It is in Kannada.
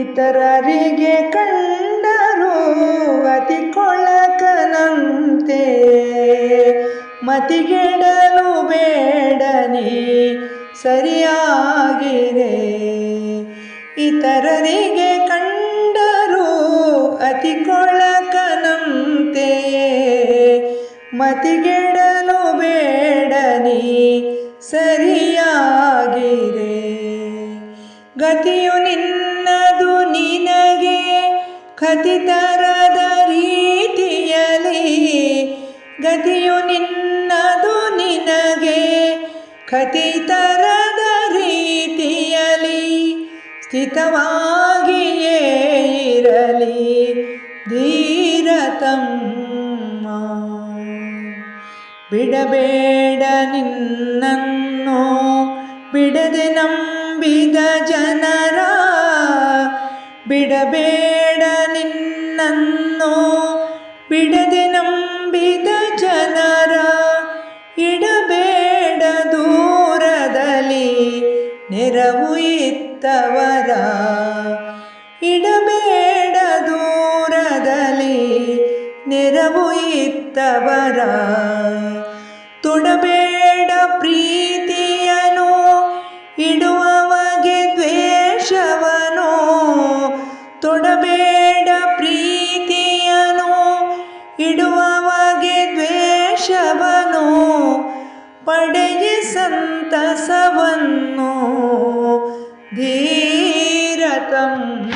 ಇತರರಿಗೆ ಕಂಡರು ಅತಿ ಕೊಳಕನಂತೆ ಮತಿಗೆಡಲು ಬೇಡನಿ, ಸರಿಯಾಗಿದೆ. ಇತರರಿಗೆ ಕಂಡರು ಅತಿ ಕೊಳಕನಂತೆ ಮತಿಗೆಡಲು ಬೇಡನಿ, ಸರಿಯಾಗಿದೆ. ಗತಿಯು ನಿನ್ನದು ನಿನಗೆ ಖಚಿತರದ ರೀತಿಯಲಿ ಗತಿಯು ನಿನ್ನದು ನಿನಗೆ ಖಚಿತರದ ರೀತಿಯಲಿ ಸ್ಥಿತವಾಗಿಯೇ ಇರಲಿ ಧೀರತಮ್ಮ. ಬಿಡಬೇಡ ನಿನ್ನನ್ನು, ಬಿಡದೆ ನಂಬಿದ ಜನರ ಬಿಡಬೇಡ ನಿನ್ನನ್ನು ಬಿಡದೆ ನಂಬಿದ ಜನರ ಇಡಬೇಡ ದೂರದಲ್ಲಿ ನೆರವು ಇತ್ತವರ. ಇಡಬೇಡ ದೂರದಲ್ಲಿ ನೆರವು ಇತ್ತವರ. ತೊಡಬೇಡ ತೊಡಬೇಡ ಪ್ರೀತಿಯನು ಇಡುವವಗೆ ದ್ವೇಷವನು ಪಡೆಯ ಸಂತಸವನ್ನು ಧೀರತಮ್ಮ